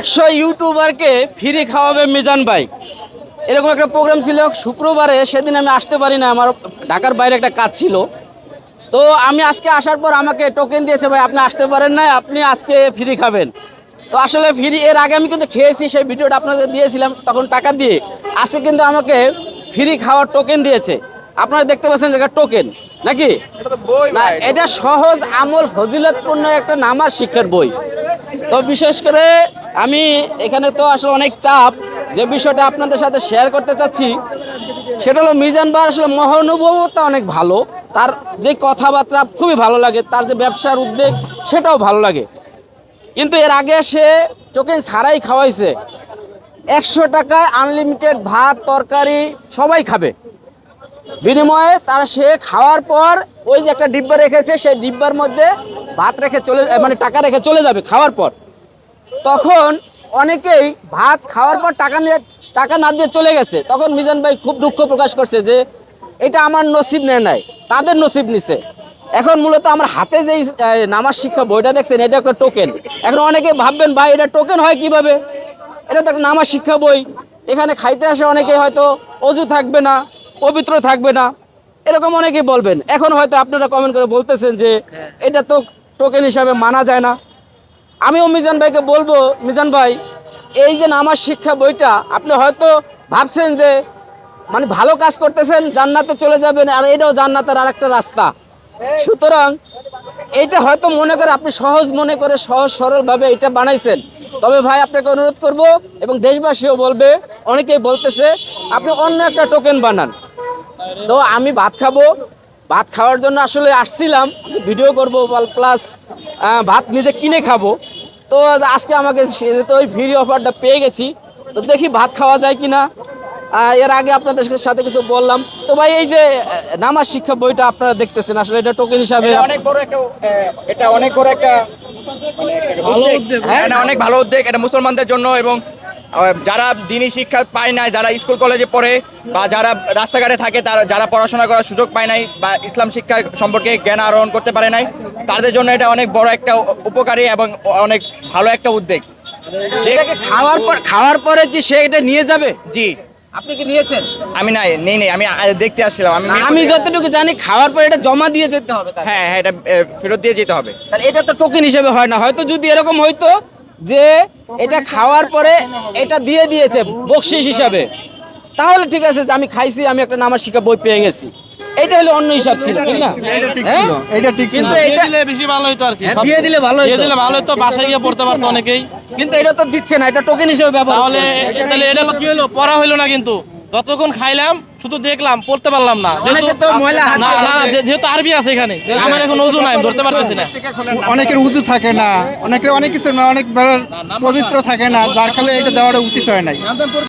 একশো ইউটিউবারকে ফ্রি খাওয়াবে মিজান ভাই। এরকম একটা প্রোগ্রাম ছিল শুক্রবারে সেদিন আমি আসতে পারি না আমার ঢাকার বাইরে একটা কাজ ছিল। তো আমি আজকে আসার পর আমাকে টোকেন দিয়েছে ভাই আপনি আসতে পারেন না আপনি আজকে ফ্রি খাবেন। তো আসলে ফ্রি এর আগে আমি কিন্তু খেয়েছি সেই ভিডিওটা আপনাদের দিয়েছিলাম তখন টাকা দিয়ে। আজকে কিন্তু আমাকে ফ্রি খাওয়ার টোকেন দিয়েছে। আপনারা দেখতে পাচ্ছেন যে টোকেন নাকি? না এটা সহজ আমল ফজিলতপূর্ণ একটা নামাজ শিক্ষার বই। তো বিশেষ করে আমি এখানে তো আসলে অনেক চাপ। যে বিষয়টা আপনাদের সাথে শেয়ার করতে চাচ্ছি, সেটা হলো মিজান বার আসলে মহানুভবতা অনেক ভালো। তার যে কথাবার্তা খুবই ভালো লাগে, তার যে ব্যবসার উদ্যোগ সেটাও ভালো লাগে। কিন্তু এর আগে সে টোকেন ছাড়াই খাওয়াইছে। একশো টাকায় আনলিমিটেড ভাত, তরকারি সবাই খাবে। বিনিময়ে তারা সে খাওয়ার পর ওই যে একটা ডিব্বা রেখেছে, সেই ডিব্বার মধ্যে ভাত রেখে চলে মানে টাকা রেখে চলে যাবে খাওয়ার পর। তখন অনেকেই ভাত খাওয়ার পর টাকা নিয়ে, টাকা না দিয়ে চলে গেছে। তখন মিজান ভাই খুব দুঃখ প্রকাশ করছে যে, এটা আমার নসিব নেয় নাই, তাদের নসিব নিছে। এখন মূলত আমার হাতে যেই নামাজ শিক্ষা বইটা দেখছেন, এটা একটা টোকেন এখন অনেকে ভাববেন, ভাই, এটা টোকেন হয় কীভাবে? এটা তো একটা নামাজ শিক্ষা বই। এখানে খাইতে আসে অনেকে হয়তো, অজু থাকবে না, পবিত্র থাকবে না। এরকম অনেকেই বলবেন। এখন হয়তো আপনারা কমেন্ট করে বলতেছেন যে, এটা তো টোকেন হিসাবে মানা যায় না। আমিও মিজান ভাইকে বলব, মিজান ভাই, এই যে নামাজ শিক্ষা বইটা, আপনি হয়তো ভাবছেন যে মানে ভালো কাজ করতেছেন, জান্নাতে চলে যাবেন, আর এটাও জান্নাতের আরেকটা রাস্তা। সুতরাং এইটা হয়তো মনে করে, আপনি সহজ মনে করে, সহজ সরলভাবে এটা বানাইছেন। তবে ভাই, আপনাকে অনুরোধ করব, এবং দেশবাসীও বলবে, অনেকেই বলতেছে, আপনি অন্য একটা টোকেন বানান। তো আমি ভাত খাব ভাত খাওয়ার জন্য আসলে আসছিলাম যে ভিডিও করব প্লাস ভাত নিজে কিনে খাব। তো আজকে আমাকে তো ওই ফ্রি অফারটা পেয়ে গেছি। তো দেখি ভাত খাওয়া যায় কিনা। আহ, এর আগে আপনাদের সাথে কিছু বললাম। তো ভাই এই যে নামাজ শিক্ষা বইটা আপনারা দেখতেছেন আসলে এটা টোকেন হিসাবে এটা অনেক বড় একটা এটা অনেক বড় একটা মানে ভালো উদ্যোগ। হ্যাঁ অনেক ভালো উদ্যোগ। এটা মুসলমানদের জন্য এবং যারা দিনই শিক্ষা পায় নাই যারা স্কুল কলেজে পড়ে বা যারা রাস্তাঘাটে থাকে তারা যারা পড়াশোনা করার সুযোগ পায় নাই বা ইসলাম শিক্ষা সম্পর্কে জ্ঞান আহরণ করতে পারে নাই তাদের জন্য এটা অনেক বড় একটা উপকারী এবং অনেক ভালো একটা উদ্যোগ। খাওয়ার পর খাওয়ার পরে কি সে এটা নিয়ে যাবে? জি। আপনি কি নিয়েছেন? আমি নাই নেই নেই আমি দেখতে আসছিলাম আমি আমি যতটুকু জানি খাওয়ার পর এটা জমা দিয়ে যেতে হবে হ্যাঁ হ্যাঁ এটা ফেরত দিয়ে যেতে হবে। তাহলে এটা তো টোকেন হিসেবে হয় না। হয়তো যদি এরকম হইতো যে এটা খাওয়ার পরে এটা দিয়ে দিয়েছে বকশিস হিসাবে। তাহলে ঠিক আছে যে আমি খাইছি আমি একটা নামাজ শিক্ষা বই পেয়ে গেছি। এটা হলো অন্য হিসাব ছিল ঠিক না? হ্যাঁ? এটা ঠিক ছিল। কিন্তু এটা দিলে বেশি ভালো হতো আর কি হ্যাঁ, দিয়ে দিলে ভালো দিয়ে দিলে ভালো হতো বাসায় গিয়ে পড়তে পারতো অনেকেই। কিন্তু এটা তো দিচ্ছে না এটা টোকেন হিসেবে ব্যবহার তাহলে তাহলে এটা কি হলো? পড়া হইল না কিন্তু। যতক্ষণ খাইলাম শুধু দেখলাম পড়তে পারলাম না। যেহেতু আরবি আছে এখানে আমার এখন উজু নাই ধরতে পারতেছি না। অনেকের উজু থাকে না অনেকের অনেক কিছু অনেক পবিত্র থাকে না যার খালে এটা দেওয়াটা উচিত হয় নাই।